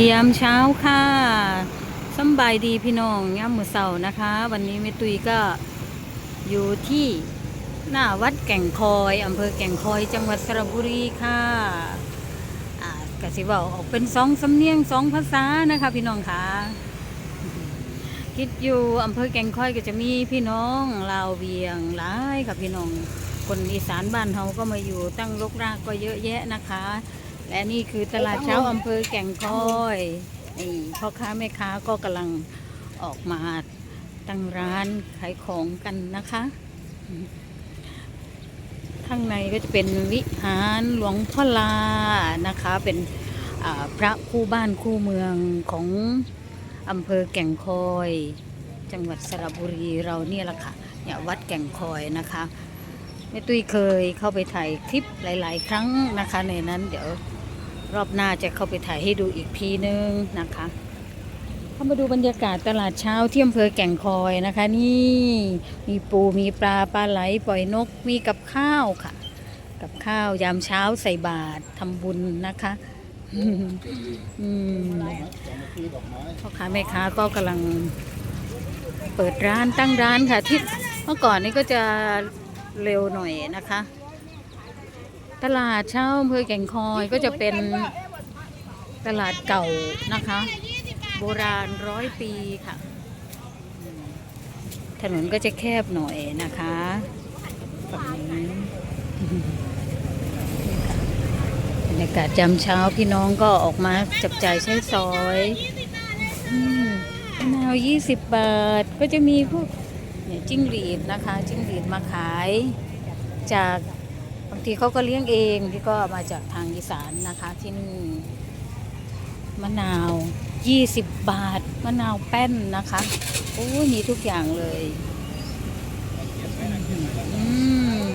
ียมเช้าค่ะสบายดีพี่น้องย่ามมือเสาร์นะคะ วันนี้แม่ตุยก็อยู่ที่หน้าวัดแก่งคอยอำเภอแก่งคอยจังหวัดสระบุรีค่ะอ่ากสิเว่าออกเป็นสองสำเนียงสองภาษานะคะ พี่น้องค่ะ คิดอยู่อำเภอแก่งคอยก็จะมีพี่น้องลาวเวียงหลายค่ะพี่น้องคนอีสานบ้านเฮาก็มาอยู่ตั้งรกรากก็เยอะแยะนะคะ และนี่คือตลาดเช้าอำเภอแก่งคอยนี่พ่อค้าแม่ค้าก็กำลังออกมาตั้งร้านขายของกันนะคะ ข้างในก็จะเป็นวิหารหลวงพ่อลานะคะ เป็นพระคู่บ้านคู่เมืองของอำเภอแก่งคอย จังหวัดสระบุรีเราเนี่ยแหละค่ะเนี่ยวัดแก่งคอยนะคะ ม่ตุ้ยเคยเข้าไปถ่ายคลิปหลาย ๆ ครั้งนะคะในนั้น เดี๋ยวรอบหน้าจะเข้าไปถ่ายให้ดูอีกทีนึงนะคะเข้ามาดูบรรยากาศตลาดเช้าที่อำเภอแก่งคอยนะคะ นี่มีปูมีปลาปลาไหลปล่อยนกมีกับข้าวค่ะ กับข้าวยามเช้าใส่บาตรทำบุญนะคะอพ่อค้าแม่ค้าก็กำลังเปิดร้านตั้งร้านค่ะที่เมื่อก่อนนี้ก็จะ เร็วหน่อยนะคะ ตลาดเช้าอำเภอแก่งคอยก็จะเป็นตลาดเก่านะคะ โบราณร้อยปีค่ะ ถนนก็จะแคบหน่อยนะคะฝั่งนี้บรรยากาศจำเช้าพี่น้องก็ออกมาจับจ่ายใช้สอยมะนาวยี่สิบบาทก็จะมีพวก เนี่ยจิ้งหรีดนะคะจิ้งหรีดมาขายจากบางทีเขาก็เลี้ยงเองที่ก็มาจากทางอีสานนะคะที่นี่มะนาวยี่สิบบาท มะนาวแป้นนะคะโอ้ยมีทุกอย่างเลยอืม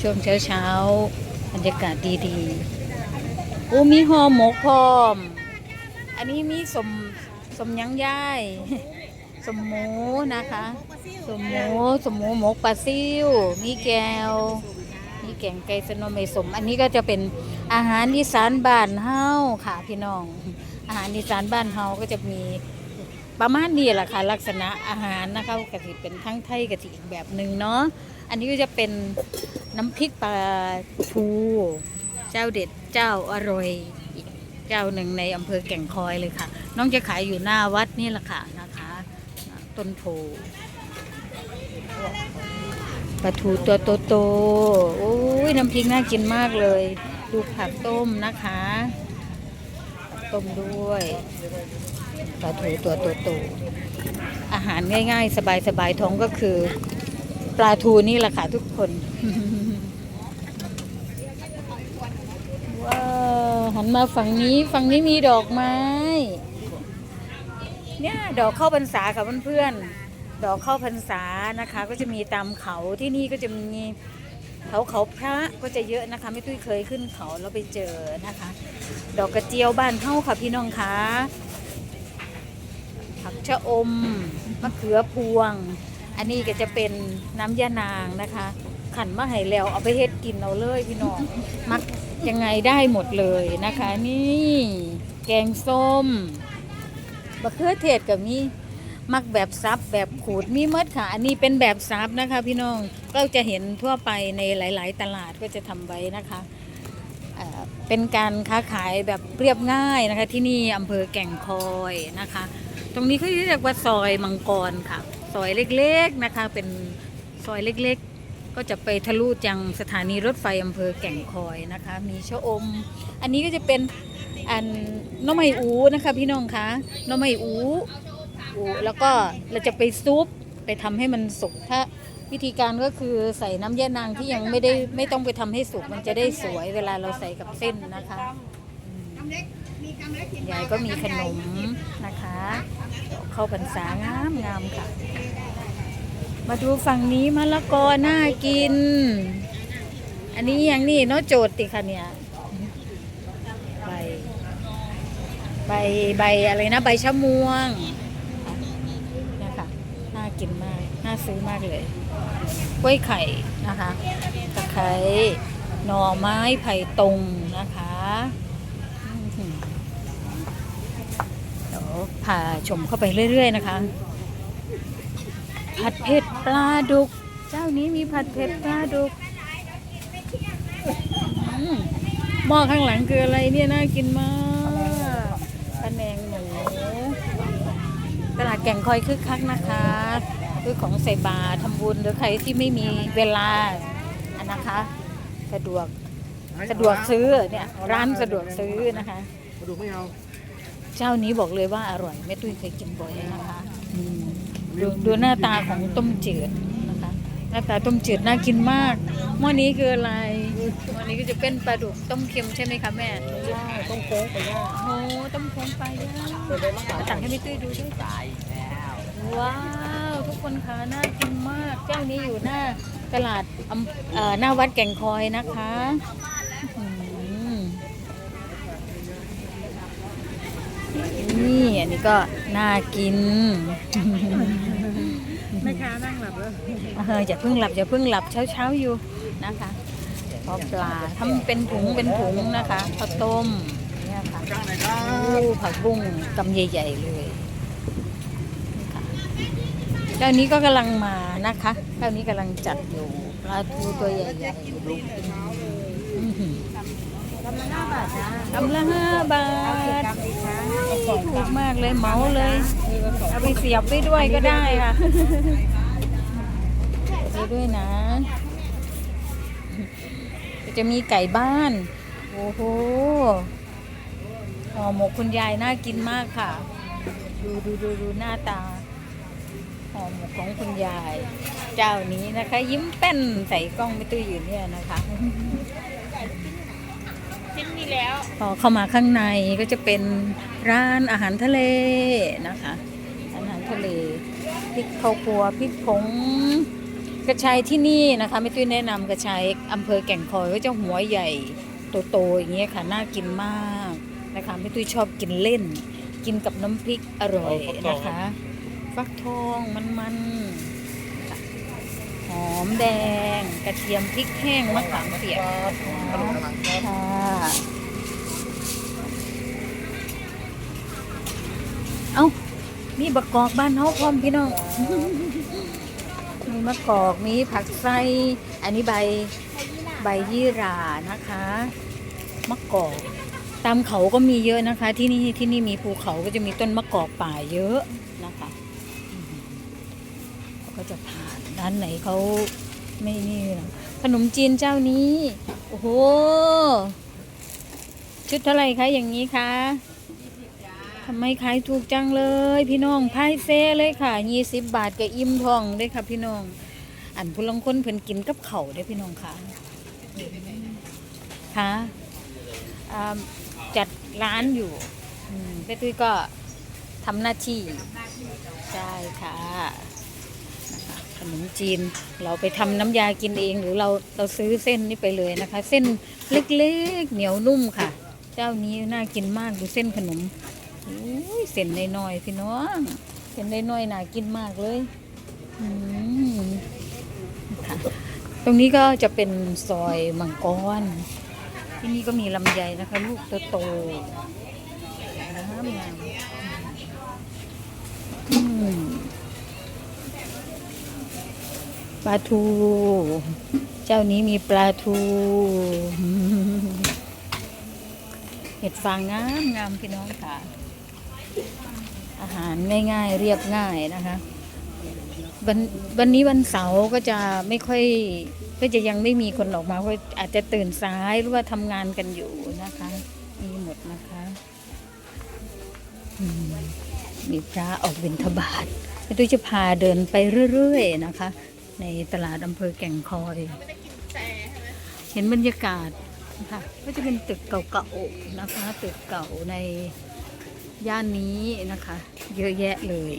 ช่วงเช้าเช้าๆบรรยากาศดีๆโอ้มีห่อหมกพร้อม อันนี้มีสมสมยังย่าย สมมูนะคะ สมมูสมมูหมกปลาซิ่วมีแก้วมีแกงไก่สนมเมสม อันนี้ก็จะเป็นอาหารอีสานบ้านเฮาค่ะพี่น้อง อาหารอีสานบ้านเฮาก็จะมีประมาณนี้แหละค่ะ ลักษณะอาหารนะคะกะทิเป็นทั้งไทยกะทิอีกแบบหนึ่งเนาะอันนี้ก็จะเป็นน้ำพริกปลาทูเจ้าเด็ดเจ้าอร่อยอีกเจ้าหนึ่งในอำเภอแก่งคอยเลยค่ะ น้องจะขายอยู่หน้าวัดนี่แหละค่ะ ต้นโพปลาทูตัวโตๆโอ้ยน้ำพริกน่ากินมากเลย ดูผักต้มนะคะต้มด้วยปลาทูตัวโตๆอาหารง่ายๆ สบายๆท้องก็คือ ปลาทูนี่แหละค่ะทุกคนว้าวหันมาฝั่งนี้ฝั่งนี้มีดอกไม้ เนี่ยดอกเข้าพรรษาค่ะเพื่อนๆดอกเข้าพรรษานะคะ ก็จะมีตามเขาที่นี่ก็จะมีเขาเขาพระก็จะเยอะนะคะ ไม่ตุ้ยเคยขึ้นเขาแล้วไปเจอนะคะ ดอกกระเจียวบ้านเข้าค่ะพี่น้องคะผักชะอมมะเขือพวง อันนี้ก็จะเป็นน้ำยานางนะคะ ขันมาให้แล้วเอาไปเฮ็ดกินเอาเลยพี่น้องมักยังไงได้หมดเลยนะคะ นี่ แกงส้ม บะเขือเทศกับมีมักแบบซับแบบขูดมีหมดค่ะ อันนี้เป็นแบบซับนะคะ พี่น้องก็จะเห็นทั่วไปในหลาย ๆ ตลาดก็จะทำไว้นะคะเอ่อเป็นการค้าขายแบบเรียบง่ายนะคะ ที่นี่อำเภอแก่งคอยนะคะ ตรงนี้เขาเรียกว่าซอยมังกรค่ะ ซอยเล็กๆนะคะ เป็นซอยเล็กๆ ก็จะไปทะลุจังสถานีรถไฟอำเภอแก่งคอยนะคะ มีชะอม อันนี้ก็จะเป็น อันน้องไม้อูนะคะ พี่น้องคะน้องไม้อูอูแล้วก็เราจะไปซุปไปทำให้มันสุกถ้าวิธีการก็คือใส่น้ำยานางที่ยังไม่ได้ไม่ต้องไปทำให้สุกมันจะได้สวยเวลาเราใส่กับเส้นนะคะยายก็มีขนมนะคะ เข้าพรรษางามงามค่ะ มาดูฝั่งนี้มะละกอน่ากิน อันนี้อย่างนี้เนาะโจทย์ติค่ะเนี่ย ใบ ใบใบอะไรนะ ใบชะม่วงนี่ค่ะน่ากินมาก น่าซื้อมากเลยกล้วยไข่นะคะตะไคร้หน่อไม้ไผ่ตรงนะคะอื้อหือพาชมเข้าไปเรื่อย ๆ นะคะ ผัดเผ็ดปลาดุก เจ้านี้มีผัดเผ็ดปลาดุกหม้อข้างหลังคืออะไรเนี่ยน่ากินมากะแนงหมูตลาดแก่งคอยคึกคักนะคะคือของใส่บาตรทำบุญหรือใครที่ไม่มีเวลาอันนะคะ สะดวกสะดวกซื้อเนี่ยร้านสะดวกซื้อนะคะมาดูไม่เอาเจ้านี้บอกเลยว่าอร่อยแม่ตุ้ยเคยกินบ่อยนะคะอืมดูดูหน้าตาของต้มจืดนะคะ หน้าตาต้มจืดน่ากินมากหม้อนี้คืออะไร หม้อนี้ก็จะเป็นปลาดุกต้มเค็มใช่ไหมคะแม่ต้องโค้งไปย่าโอ้ต้มเค็มปลาย่างเปิดเลยมะขามตักให้แม่ตุ้ยดูด้วยตายแล้วว้าวทุกคนคะน่ากินมากเจ้านี้อยู่หน้าตลาดอำเอ่อหน้าวัดแก่งคอยนะคะอื้อหือนี่อันนี้ก็น่ากินแม่ค้านั่งหลับแล้วเอออย่าเพิ่งหลับอย่าเพิ่งหลับเช้าเช้าๆอยู่นะคะ พอปลาทำเป็นถุงเป็นถุงนะคะข้าวต้มเนี่ยค่ะจ้างไหนครัโอ้บผักบุ้งกำใหญ่ๆเลยนี่ค่ะเจ้านี้ก็กำลังมานะคะเจ้านี้กำลังจัดอยู่ปลาทูตัวใหญ่ๆอื้อหือกำลังห้าบาทนะกำลังห้าบาเอากี่ทกรัมดีคะถูกมากเลยเหมาเลยเอาไปเสียบไปด้วยก็ได้ค่ะไปด้วยนะ จะมีไก่บ้าน โอ้โหห่อหมกคุณยายน่ากินมากค่ะ ดูดูดูดูหน้าตาห่อหมกของคุณยาย เจ้านี้นะคะ ยิ้มแป้นใส่กล้องไม่ตื้ออยู่เนี่ยนะคะชิ้นนี้แล้วพอเข้ามาข้างในก็จะเป็นร้านอาหารทะเลนะคะ อาหารทะเลพริกข้าวครัวพริกผง กระชายที่นี่นะคะไม่ตุ้ยแนะนำกระชายอำเภอแก่งคอยก็จะหัวใหญ่โตๆอย่างเงี้ยค่ะน่ากินมากนะคะไม่ตุ้ยชอบกินเล่น กินกับน้ำพริกอร่อยนะคะ ฟักทองมันๆค่ะหอมแดง กระเทียมพริกแห้งมะขามเปียกขนมกำลังครับค่ะเอ้ามีบักกอกบ้านเฮาพร้อมพี่น้อง มีมะกอก มีผักไส้ อันนี้ใบใบยี่หร่านะคะ มะกอก ตามเขาก็มีเยอะนะคะ ที่นี่ที่นี่มีภูเขาก็จะมีต้นมะกอกป่าเยอะนะคะเขาก็จะผ่านด้านไหนเขาไม่นี่นะขนมจีนเจ้านี้ โอ้โห ชุดเท่าไหร่คะอย่างนี้คะ ทำไมขายถูกจังเลย พี่น้องพายเซ่เลยค่ะยี่สิบบาทกับอิ่มท้องได้ค่ะ พี่น้อง อันผู้ลางคนเพิ่นกินกับเขาได้พี่น้องค่ะค่ะจัดร้านอยู่อืมแม่ตุ้ยก็ทำหน้าที่ใช่ค่ะขนมจีนเราไปทำน้ำยากินเองหรือเราเราซื้อเส้นนี้ไปเลยนะคะ เส้นเล็กๆเหนียวนุ่มค่ะ เจ้านี้น่ากินมากดูเส้นขนม เส้นน้อยๆพี่น้องเส้นน้อยๆน่ากินมากเลยตรงนี้ก็จะเป็นซอยมังกร ที่นี่ก็มีลำไยนะคะ ลูกโตๆงามงามอืมปลาทู เจ้านี้มีปลาทูเห็ดฟางงามงามพี่น้องค่ะ อาหารง่ายๆเรียบง่ายนะคะวันวันนี้วันเสาร์ก็จะไม่ค่อยก็จะยังไม่มีคนออกมาเพราะอาจจะตื่นสายหรือว่าทำงานกันอยู่นะคะมีหมดนะคะอืมมีพระออกบิณฑบาตแม่ตุ้จะพาเดินไปเรื่อยๆนะคะ ในตลาดอำเภอแก่งคอย เห็นบรรยากาศนะคะก็จะเป็นตึกเก่าๆนะคะ ตึกเก่าใน ย่านนี้นะคะ เยอะแยะเลย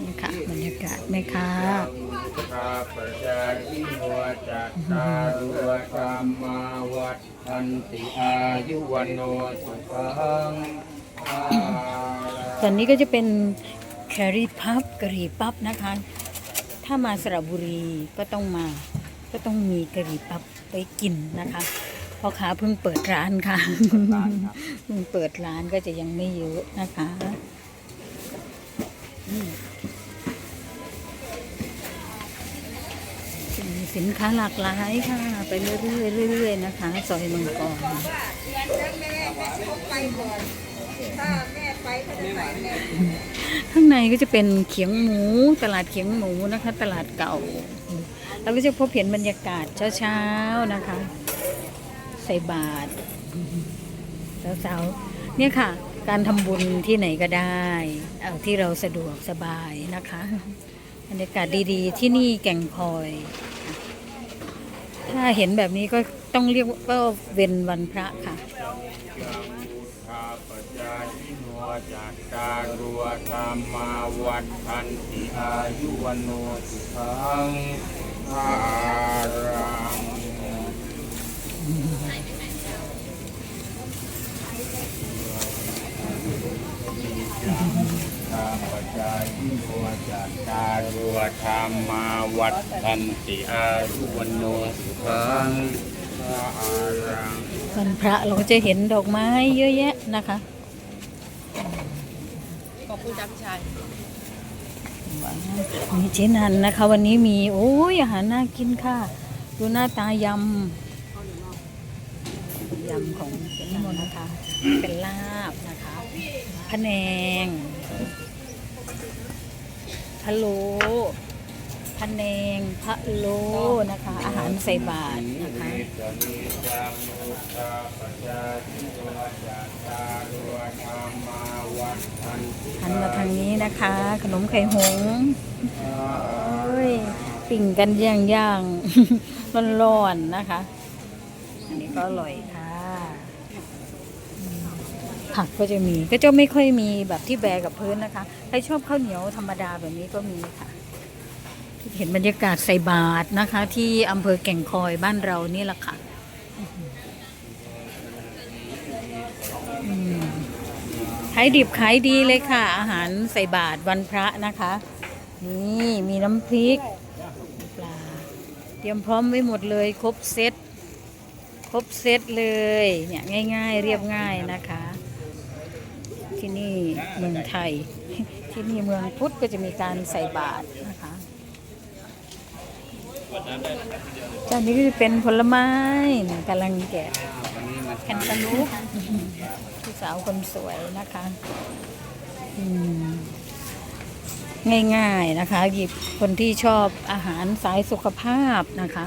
นี่ค่ะบรรยากาศไหมคะข้าพเจ้าอิโมจัตตารุธรรมาวัฏทันติอายุวันโนสุขังภาลังส่วนนี้ก็จะเป็นแครีพับกะหรี่ปั๊บนะคะ ถ้ามาสระบุรีก็ต้องมา ก็ต้องมีกะหรี่ปั๊บไปกินนะคะ พ่อค้าเพิ่งเปิดร้านค่ะร้านครับเพิ่งเปิดร้านก็จะยังไม่เยอะนะคะอืมมีสินค้าหลากหลายค่ะ ไปเรื่อยๆเรื่อยๆนะคะซอยมังกรข้างในก็จะเป็นเขียงหมู ตลาดเขียงหมูนะคะ ตลาดเก่าเราก็จะพบเห็นบรรยากาศเช้าๆนะคะ ใส่บาตรสาวๆเนี่ยค่ะ การทำบุญที่ไหนก็ได้เอาที่เราสะดวกสบายนะคะบรรยากาศดีๆ ที่นี่แก่งคอย ถ้าเห็นแบบนี้ก็ต้องเรียกว่าเว้นวันพระค่ะข้าพเจ้าที่หัวจากการรัวธรรมาวัดทันติอายุวันโนสุขังอารัง ข้าพเจ้าที่หัวจากการรัวธรรมาวัดทันติอายุวันโนสุขังอารังวันพระเราก็จะเห็นดอกไม้เยอะแยะนะคะ ขอบคุณจ้าพี่ชายว้าวมีเจนันนะคะ วันนี้มี โอ้ยอาหารน่ากินค่ะ ดูหน้าตายำยำของเจนมนนะคะ เป็นลาบนะคะพะแนงพะโล้พะแนงพะโล้นะคะ อาหารใส่บาตรนะคะหันมาทางนี้นะคะ ขนมไข่หงโอ้ยปิ่งกันย่างย่างๆร้อนๆนะคะ อันนี้ก็อร่อยค่ะ ผักก็จะมีก็จะไม่ค่อยมีแบบที่แบกับพื้นนะคะ ใครชอบข้าวเหนียวธรรมดาแบบนี้ก็มีค่ะ เห็นบรรยากาศใส่บาตรนะคะ ที่อำเภอแก่งคอยบ้านเรานี่แหละค่ะขายดิบขายดีเลยค่ะ อาหารใส่บาตรวันพระนะคะ นี่มีน้ำพริกปลาเตรียมพร้อมไว้หมดเลย ครบเซตครบเซตเลยเนี่ยง่าย ๆ เรียบง่ายนะคะ ที่นี่เมืองไทย ที่นี่เมืองพุทธก็จะมีการใส่บาตรนะคะจานนี้ก็จะเป็นผลไม้กำลังแกะแคนตาลูปพี่สาวคนสวยนะคะง่ายๆนะคะ หยิบคนที่ชอบอาหารสายสุขภาพนะคะ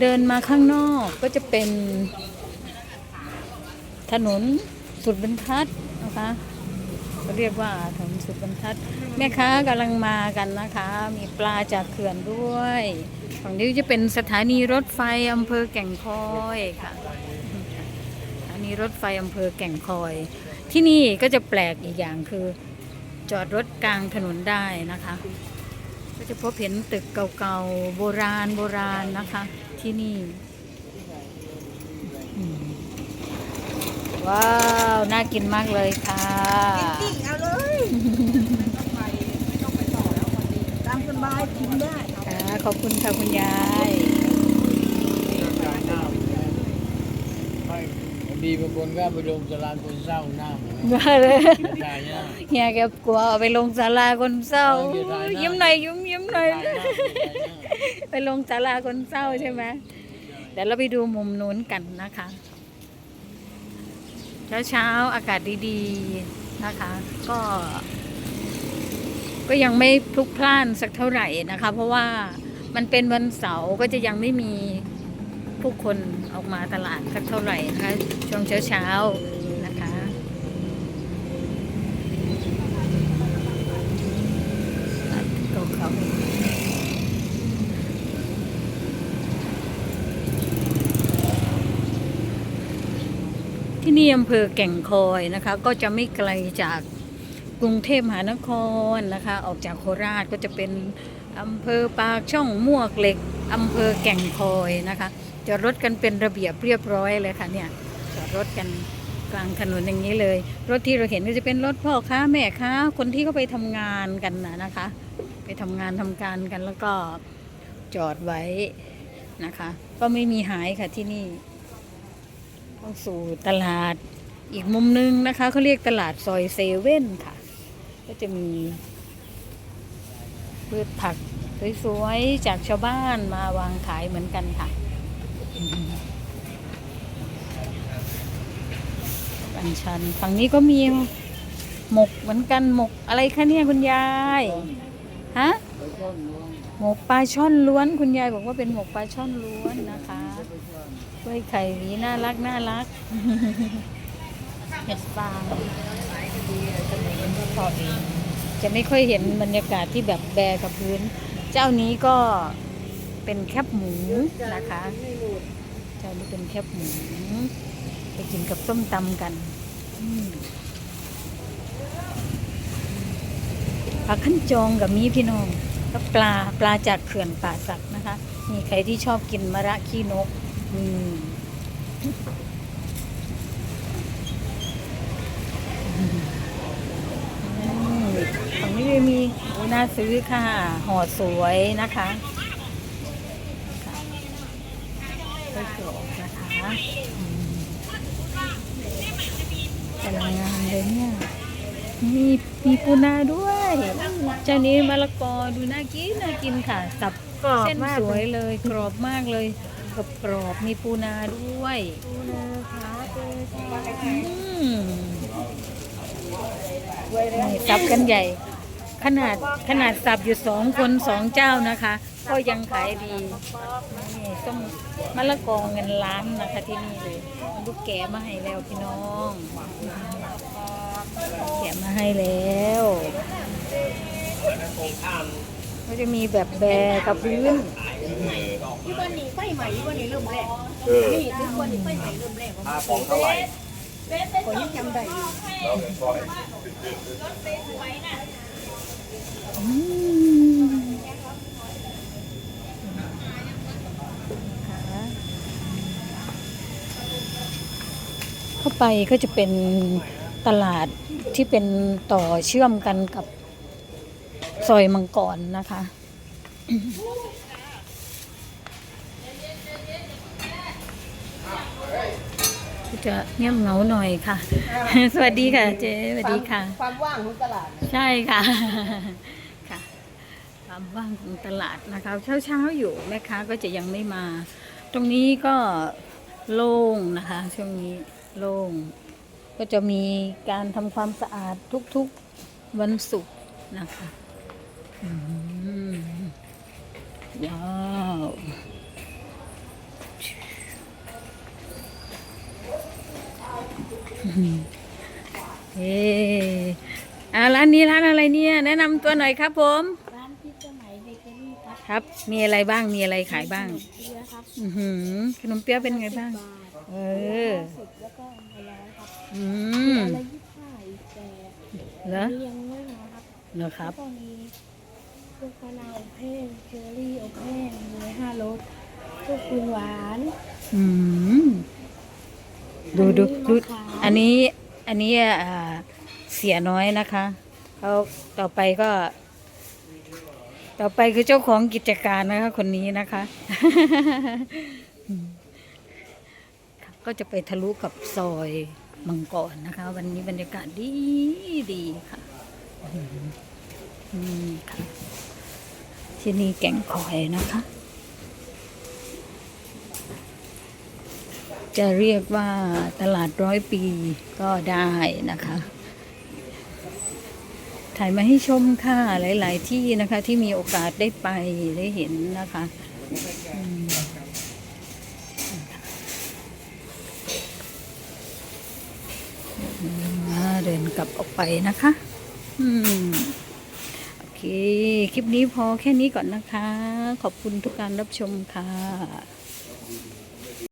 เดินมาข้างนอกก็จะเป็นถนน สุดบรรทัดนะคะก็เรียกว่าถนนสุดบรรทัด แม่ค้ากำลังมากันนะคะ มีปลาจากเขื่อนด้วยฝั่งนี้จะเป็นสถานีรถไฟอำเภอแก่งคอยค่ะสถานีรถไฟอำเภอแก่งคอย ที่นี่ก็จะแปลกอีกอย่างคือ จอดรถกลางถนนได้นะคะ ก็จะพบเห็นตึกเก่าๆโบราณโบราณนะคะที่นี่อืม ว้าว น่ากินมากเลยค่ะเอาเลยตามสบายกินได้ค่ะขอบคุณค่ะคุณยายดีบางคนก็ไปลงสลานคนเศร้าหน้าหมูว่าเลยตายหน้าเฮียแกกลัวเอาไปลงศาลาคนเศร้าเอออย่าถ่ายหน้า ยิ้มหน่อยยิ้มยิ้มหน่อยตายหน้าตายหน้าไปลงศาลาคนเศร้าใช่ไหมเดี๋ยวเราไปดูมุมนู้นกันนะคะ เช้าเช้าอากาศดีๆนะคะ ก็ ก็ยังไม่พลุกพล่านสักเท่าไหร่นะคะ เพราะว่ามันเป็นวันเสาร์ก็จะยังไม่มีผู้คนออกมาตลาดสักเท่าไหร่นะคะช่วงเช้าเช้าๆนะคะเก่าๆ ที่อำเภอแก่งคอยนะคะ ก็จะไม่ไกลจากกรุงเทพมหานครนะคะ ออกจากโคราชก็จะเป็นอำเภอปากช่องมวกเหล็กอำเภอแก่งคอยนะคะ จอดรถกันเป็นระเบียบเรียบร้อยเลยค่ะเนี่ยจอดรถกันกลางถนนอย่างนี้เลย รถที่เราเห็นก็จะเป็นรถพ่อค้าแม่ค้าคนที่เขาไปทำงานกันนะนะคะ ไปทำงานทำการกันแล้วก็จอดไว้นะคะ ก็ไม่มีหายค่ะที่นี่ เข้าสู่ตลาดอีกมุมนึงนะคะเขาเรียกตลาดซอยเซเว่นค่ะ ก็จะมีพืชผักสวยๆจากชาวบ้านมาวางขายเหมือนกันค่ะอันชันฝั่งนี้ก็มีหมกเหมือนกันหมกอะไรคะเนี่ยคุณยาย ฮะ หมกปลาช่อนล้วน คุณยายบอกว่าเป็นหมกปลาช่อนล้วนนะคะกล้วยไข่หวีน่ารักน่ารัก เห็ดฟางจะไม่ค่อยเห็นบรรยากาศที่แบบแบกับพื้น เจ้านี้ก็เป็นแคบหมูนะคะ เจ้านี้เป็นแคบหมูไปกินกับส้มตำกันผักขั้นจองกับมีพี่น้อง ก็ปลาปลาจากเขื่อนป่าสักนะคะ มีใครที่ชอบกินมะระขี้นก อืมอืมฝั่งนี้มีโอ้น่าซื้อค่ะห่อสวยนะคะไส้กรอกนะคะอืมกำลังงามเลยเนี่ย มีมีปูนาด้วย เจ้านี้มะละกอดูน่ากินน่ากินค่ะ สับกรอบเส้นมากสวยเลย กรอบมากเลยกรอบกรอบๆมีปูนาด้วยปูนาขาเปชาอืมนี่สับกันใหญ่ ขนาดขนาดสับอยู่สองคนสองเจ้านะคะ ก็ยังขายดีนี่ต้องมะละกอเงินล้านนะคะที่นี่เลยลูกแกะมาให้แล้วพี่น้อง แกะมาให้แล้วก็จะมีแบบแบกับพื้นที่วันนี้ไฟใหม่ที่วันนี้เริ่มแรกนี่ทุกวันนี้ไฟใหม่เริ่มแรกค่าของเท่าไหร่คนยังจำได้อยู่เข้าไปก็จะเป็น ตลาดที่เป็นต่อเชื่อมกันกับซอยมังกรนะคะก็จะเงียบเหงาหน่อยค่ะ สวัสดีค่ะเจ๊สวัสดีค่ะ ความว่างของตลาด ใช่ค่ะค่ะความว่างของตลาดนะคะเช้าๆอยู่แม่ค้าก็จะยังไม่มา ตรงนี้ก็โล่งนะคะ ช่วงนี้โล่ง ก็จะมีการทำความสะอาดทุกๆวันศุกร์นะคะอืมว้าวอืมเอ๊อ่าร้านนี้ร้านอะไรเนี่ย แนะนำตัวหน่อยครับผมร้านพิซซ่าไหมเบเกอรี่ครับครับ มีอะไรบ้างมีอะไรขายบ้างเยอะครับอือหือขนมเปี๊ยะเป็นไงบ้างบาทเออ สิบแล้วก็มาร้อยครับ อืม อะไรยี่สิบห้าอีกแต่ เหรอนี่ยังไม่มาครับเหรอครับก็มีลูกมะนาวอบแห้งเชอร์รี่อบแห้งเลยห้ารสลูกคุณหวานอืมดูดูดูอัอันนนี้นี้อันนี้อ่าเสียน้อยนะคะเขาต่อไปก็ ต่อไปคือเจ้าของกิจการนะคะคนนี้นะคะอืมครับก็จะไปทะลุกับซอย มังกรนะคะ วันนี้บรรยากาศดีดีค่ะอืมอืมค่ะที่นี่แก่งคอยนะคะ จะเรียกว่าตลาดร้อยปีก็ได้นะคะถ่ายมาให้ชมค่ะหลาย ๆ ที่นะคะที่มีโอกาสได้ไปได้เห็นนะคะอืมอ่าเดินกลับออกไปนะคะ อืม โอเค คลิปนี้พอแค่นี้ก่อนนะคะ ขอบคุณทุกการรับชมค่ะ